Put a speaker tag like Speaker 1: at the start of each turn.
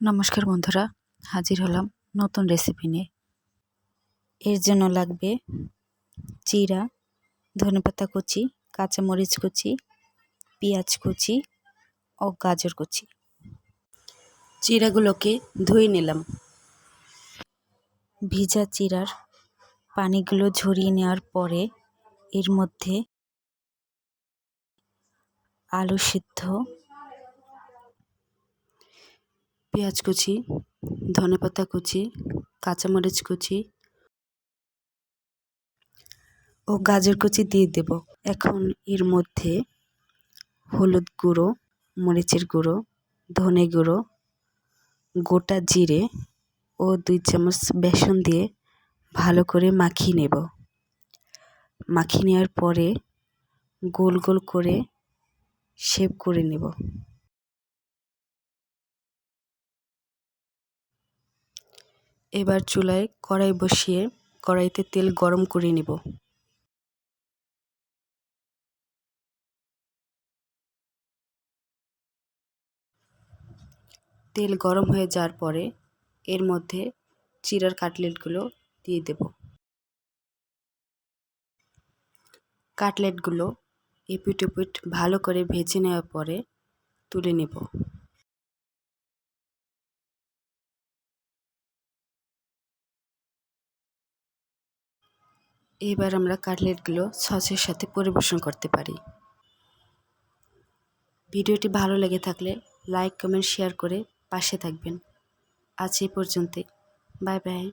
Speaker 1: নমস্কার বন্ধুরা, হাজির হলাম নতুন রেসিপি নিয়ে। এর জন্য লাগবে জিরা ধনেপাতা কুচি, কাঁচামরিচ কুচি, পেঁয়াজ কুচি ও গাজর কুচি। চিরাগুলোকে ধুয়ে নিলাম। ভিজা চিরার পানিগুলো ঝরিয়ে নেওয়ার পরে এর মধ্যে আলু সিদ্ধ পেঁয়াজ কুচি ধনেপাতা কুচি, কাঁচামরিচ কুচি ও গাজর কুচি দিয়ে দেব। এখন এর মধ্যে হলুদ গুঁড়ো, মরিচের গুঁড়ো, ধনে গুঁড়ো, গোটা জিরে ও দুই চামচ বেসন দিয়ে ভালো করে মাখিয়ে নেব। মাখিয়ে নেওয়ার পরে গোল গোল করে শেপ করে নেব। এবার চুলায় কড়াই বসিয়ে কড়াইতে তেল গরম করে নেব। তেল গরম হয়ে যাওয়ার পরে এর মধ্যে চিরার কাটলেটগুলো দিয়ে দেব। কাটলেটগুলো এপিট ওপিট ভালো করে ভেজে নেওয়ার পরে তুলে নেব। এবার আমরা কাটলেটগুলো সসের সাথে পরিবেশন করতে পারি। ভিডিওটি ভালো লেগে থাকলে লাইক, কমেন্ট, শেয়ার করে পাশে থাকবেন। আজ এই পর্যন্তই। Bye bye.